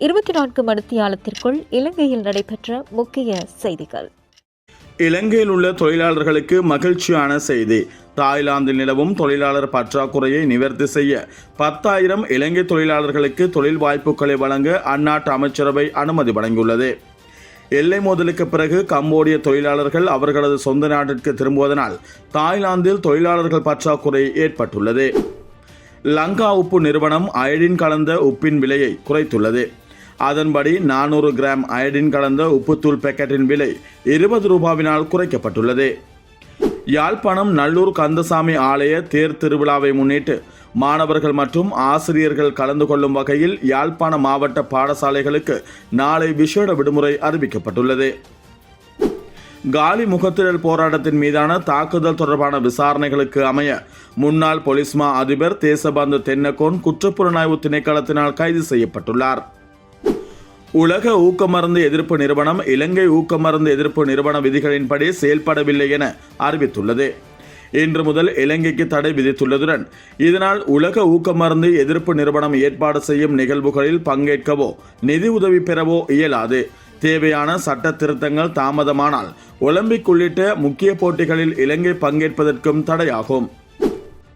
இருபத்தி நான்கு மணித்தியாலத்திற்குள் இலங்கையில் நடைபெற்ற முக்கிய செய்திகள். இலங்கையில் உள்ள தொழிலாளர்களுக்கு மகிழ்ச்சியான செய்தி. தாய்லாந்தில் நிலவும் தொழிலாளர் பற்றாக்குறையை நிவர்த்தி செய்ய பத்தாயிரம் இலங்கை தொழிலாளர்களுக்கு தொழில் வாய்ப்புகளை வழங்க அந்நாட்டு அமைச்சரவை அனுமதி வழங்கியுள்ளது. எல்லை மோதலுக்கு பிறகு கம்போடிய தொழிலாளர்கள் அவர்களது சொந்த நாட்டிற்கு திரும்புவதனால் தாய்லாந்தில் தொழிலாளர்கள் பற்றாக்குறை ஏற்பட்டுள்ளது. லங்கா உப்பு நிறுவனம் அயடின் கலந்த உப்பின் விலையை குறைத்துள்ளது. அதன்படி நானூறு கிராம் அயடின் கலந்த உப்புத்தூள் பேக்கெட்டின் விலை இருபது ரூபாவினால் குறைக்கப்பட்டுள்ளது. யாழ்ப்பாணம் நல்லூர் கந்தசாமி ஆலய தேர் திருவிழாவை முன்னிட்டு மாணவர்கள் மற்றும் ஆசிரியர்கள் கலந்து கொள்ளும் வகையில் யாழ்ப்பாண மாவட்ட பாடசாலைகளுக்கு நாளை விசேட விடுமுறை அறிவிக்கப்பட்டுள்ளது. காலி முகத்திடல் போராட்டத்தின் மீதான தாக்குதல் தொடர்பான விசாரணைகளுக்கு அமைய முன்னாள் பொலிஸ்மா அதிபர் தேசபந்து தென்னகோன் குற்றப்புலனாய்வு திணைக்களத்தினால் கைது செய்யப்பட்டுள்ளார். உலக ஊக்கமருந்து எதிர்ப்பு நிறுவனம் இலங்கை ஊக்கமருந்து எதிர்ப்பு நிறுவன விதிகளின்படி செயல்படவில்லை என அறிவித்துள்ளது. இன்று முதல் இலங்கைக்கு தடை விதித்துள்ளதுடன் இதனால் உலக ஊக்கமருந்து எதிர்ப்பு நிறுவனம் ஏற்பாடு செய்யும் நிகழ்வுகளில் பங்கேற்கவோ நிதி உதவி பெறவோ இயலாது. தேவையான சட்ட திருத்தங்கள் தாமதமானால் ஒலிம்பிக் உள்ளிட்ட முக்கிய போட்டிகளில் இலங்கை பங்கேற்பதற்கும் தடையாகும்.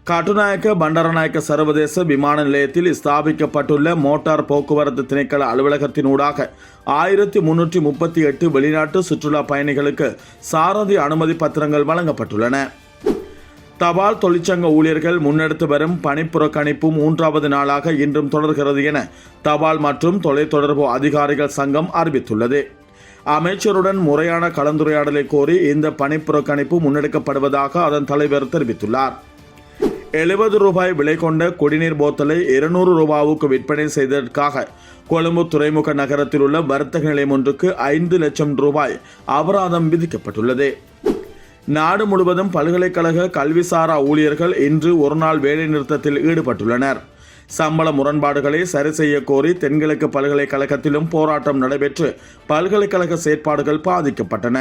கட்டுநாயக்க பண்டாரநாயக்க சர்வதேச விமான நிலையத்தில் ஸ்தாபிக்கப்பட்டுள்ள மோட்டார் போக்குவரத்து திணைக்கள அலுவலகத்தினூடாக ஆயிரத்தி முன்னூற்றி முப்பத்தி எட்டு வெளிநாட்டு சுற்றுலா பயணிகளுக்கு சாரதி அனுமதி பத்திரங்கள் வழங்கப்பட்டுள்ளன. தபால் தொழிற்சங்க ஊழியர்கள் முன்னெடுத்து வரும் பணிப்புறக்கணிப்பு மூன்றாவது நாளாக இன்றும் தொடர்கிறது என தபால் மற்றும் தொலைத்தொடர்பு அதிகாரிகள் சங்கம் அறிவித்துள்ளது. அமைச்சருடன் முறையான கலந்துரையாடலை கோரி இந்த பணிப்புறக்கணிப்பு முன்னெடுக்கப்படுவதாக அதன் தலைவர் தெரிவித்துள்ளார். எழுபது ரூபாய் விலை கொண்ட குடிநீர் போத்தலை இருநூறு ரூபாவுக்கு விற்பனை செய்ததற்காக கொழும்பு துறைமுக நகரத்தில் உள்ள வர்த்தக நிலையம் ஒன்றுக்கு ஐந்து லட்சம் ரூபாய் அபராதம் விதிக்கப்பட்டுள்ளது. நாடு முழுவதும் பல்கலைக்கழக கல்விசாரா ஊழியர்கள் இன்று ஒருநாள் வேலைநிறுத்தத்தில் ஈடுபட்டுள்ளனர். சம்பள முரண்பாடுகளை சரி செய்ய கோரி தென்கிழக்கு பல்கலைக்கழகத்திலும் போராட்டம் நடைபெற்று பல்கலைக்கழக செயற்பாடுகள் பாதிக்கப்பட்டன.